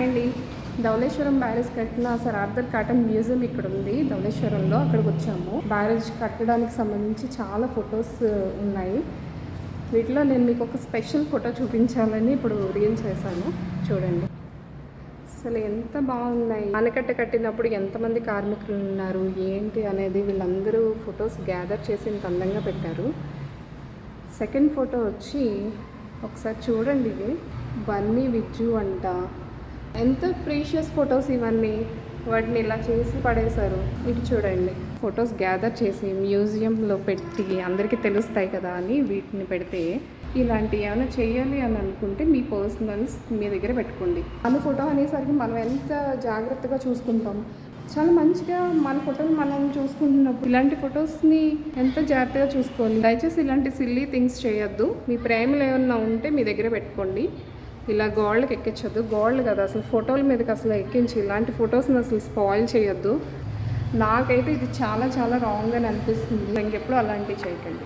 Hi అండి. Dowleswaram barrage కట్టిన sir Arthur Cotton museum ఇక్కడ ఉంది. ధవళేశ్వరంలో అక్కడికి వచ్చాము. బ్యారేజ్ కట్టడానికి సంబంధించి చాలా ఫొటోస్ ఉన్నాయి. వీటిలో నేను మీకు ఒక స్పెషల్ ఫోటో చూపించాలని ఇప్పుడు రీల్ చేశాను. చూడండి. అసలు ఎంత బాగున్నాయి. ఆనకట్ట కట్టినప్పుడు ఎంతమంది కార్మికులు ఉన్నారు? ఏంటి అనేది వీళ్ళందరూ ఫొటోస్ గ్యాదర్ చేసి ఇంత అందంగా పెట్టారు. సెకండ్ ఫోటో వచ్చి ఒకసారి చూడండి ఇది. బన్నీ విజ్జు అంట. ఎంత ప్రీషియస్ ఫొటోస్ ఇవన్నీ? వాటిని ఇలా చేసి పడేశారు. ఇటు చూడండి. ఫొటోస్ గ్యాదర్ చేసి మ్యూజియంలో పెట్టి అందరికీ తెలుస్తాయి కదా అని వీటిని పెడితే ఇలాంటివి ఏమైనా చేయాలి అని అనుకుంటే మీ పర్సనల్స్ మీ దగ్గర పెట్టుకోండి. మన ఫోటో అనేసరికి మనం ఎంత జాగ్రత్తగా చూసుకుంటాం? చాలా మంచిగా మన ఫోటోలు మనం చూసుకుంటున్నప్పుడు ఇలాంటి ఫొటోస్ని ఎంత జాగ్రత్తగా చూసుకోవాలి? దయచేసి ఇలాంటి సిల్లీ థింగ్స్ చేయొద్దు. మీ ప్రేమలు ఏమన్నా ఉంటే మీ దగ్గర పెట్టుకోండి. ఇలా గోల్డ్కి ఎక్కించొద్దు. గోల్డ్ కదా అసలు ఫోటోల మీదకి అసలు ఎక్కించి ఇలాంటి ఫొటోస్ని అసలు స్పాయిల్ చేయొద్దు. నాకైతే ఇది చాలా చాలా రాంగ్ అని అనిపిస్తుంది. ఇంకెప్పుడు అలాంటివి చేయకండి.